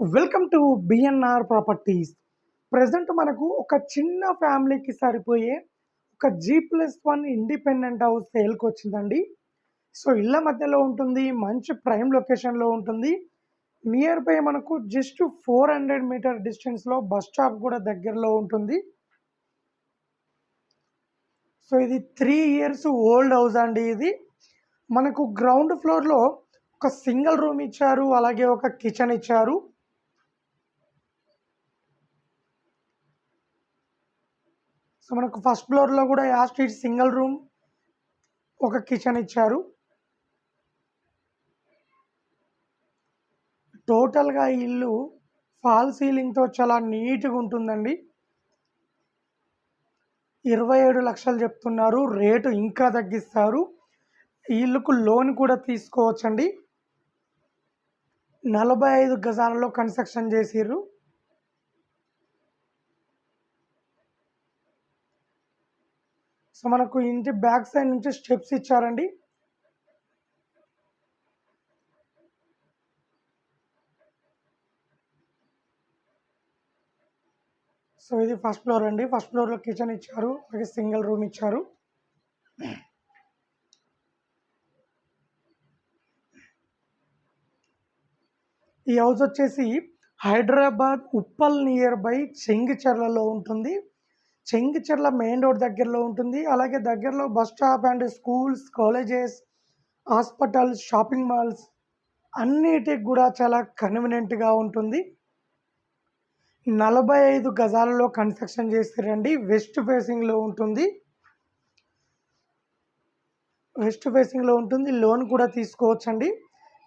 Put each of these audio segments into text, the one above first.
Welcome to BNR properties present మనకు ఒక చిన్న ఫ్యామిలీకి సరిపోయే ఒక G plus one independent house సేల్కి వచ్చిందండి. సో ఇళ్ళ మధ్యలో ఉంటుంది మంచి ప్రైమ్ లొకేషన్లో ఉంటుంది. నియర్ బై మనకు జస్ట్ ఫోర్ హండ్రెడ్ మీటర్ డిస్టెన్స్లో బస్ స్టాప్ కూడా దగ్గరలో ఉంటుంది. సో ఇది త్రీ ఇయర్స్ ఓల్డ్ హౌస్ అండి ఇది. మనకు గ్రౌండ్ ఫ్లోర్లో ఒక సింగిల్ రూమ్ ఇచ్చారు అలాగే ఒక కిచెన్ ఇచ్చారు. సో మనకు ఫస్ట్ ఫ్లోర్లో కూడా యా స్ట్రీట్ సింగిల్ రూమ్ ఒక కిచెన్ ఇచ్చారు. టోటల్గా ఇల్లు ఫాల్ సీలింగ్తో చాలా నీట్గా ఉంటుందండి. ఇరవై ఏడు లక్షలు చెప్తున్నారు రేటు ఇంకా తగ్గిస్తారు. ఇల్లుకు లోన్ కూడా తీసుకోవచ్చండి. నలభై ఐదు గజాలలో కన్స్ట్రక్షన్ చేసిర్రు. సో మనకు ఇంటి బ్యాక్ సైడ్ నుంచి స్టెప్స్ ఇచ్చారండి. సో ఇది ఫస్ట్ ఫ్లోర్ అండి. ఫస్ట్ ఫ్లోర్లో కిచెన్ ఇచ్చారు. అలాగే సింగిల్ రూమ్ ఇచ్చారు. ఈ హౌస్ వచ్చేసి హైదరాబాద్ ఉప్పల్ నియర్ బై చెంగిచెర్లలో ఉంటుంది. చెంగిచెర్ల మెయిన్ రోడ్ దగ్గరలో ఉంటుంది. అలాగే దగ్గరలో bus stop and schools colleges hospitals shopping malls అన్నిటికి కూడా చాలా కన్వీనియంట్గా ఉంటుంది. నలభై ఐదు గజాలలో కన్స్ట్రక్షన్ చేస్తారండి వెస్ట్ ఫేసింగ్లో ఉంటుంది. వెస్ట్ ఫేసింగ్లో ఉంటుంది. లోన్ కూడా తీసుకోవచ్చండి.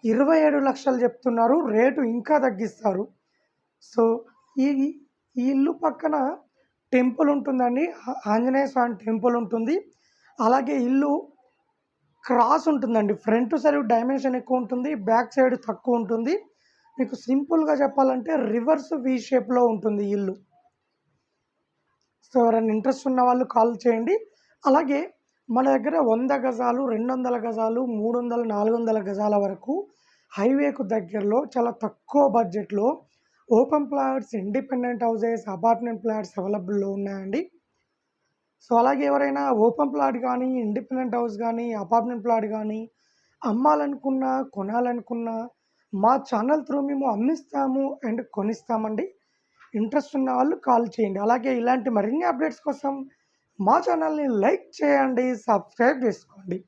ఇరవై ఏడు లక్షలు చెప్తున్నారు. రేటు ఇంకా తగ్గిస్తారు. సో ఈ ఈ ఇల్లు పక్కన టెంపుల్ ఉంటుందండి. ఆంజనేయ స్వామి టెంపుల్ ఉంటుంది. అలాగే ఇల్లు క్రాస్ ఉంటుందండి. ఫ్రంట్ సైడ్ డైమెన్షన్ ఎక్కువ ఉంటుంది. బ్యాక్ సైడ్ తక్కువ ఉంటుంది. మీకు సింపుల్గా చెప్పాలంటే రివర్స్ వి షేప్లో ఉంటుంది ఇల్లు. సో ఎవరైనా ఇంట్రెస్ట్ ఉన్న వాళ్ళు కాల్ చేయండి. అలాగే మన దగ్గర వంద గజాలు రెండు వందల గజాలు మూడు వందల నాలుగు వందల గజాల వరకు హైవేకు దగ్గరలో చాలా తక్కువ బడ్జెట్లో open plots independent houses apartment plots అవైలబుల్లో ఉన్నాయండి. సో అలాగే ఎవరైనా ఓపెన్ ప్లాట్ కానీ ఇండిపెండెంట్ హౌస్ కానీ అపార్ట్మెంట్ ప్లాట్ కానీ అమ్మాలనుకున్నా కొనాలనుకున్నా మా ఛానల్ త్రూ మేము అమ్మిస్తాము అండ్ కొనిస్తామండి. ఇంట్రెస్ట్ ఉన్న వాళ్ళు కాల్ చేయండి. అలాగే ఇలాంటి మరిన్ని అప్డేట్స్ కోసం మా ఛానల్ని లైక్ చేయండి సబ్స్క్రైబ్ చేసుకోండి.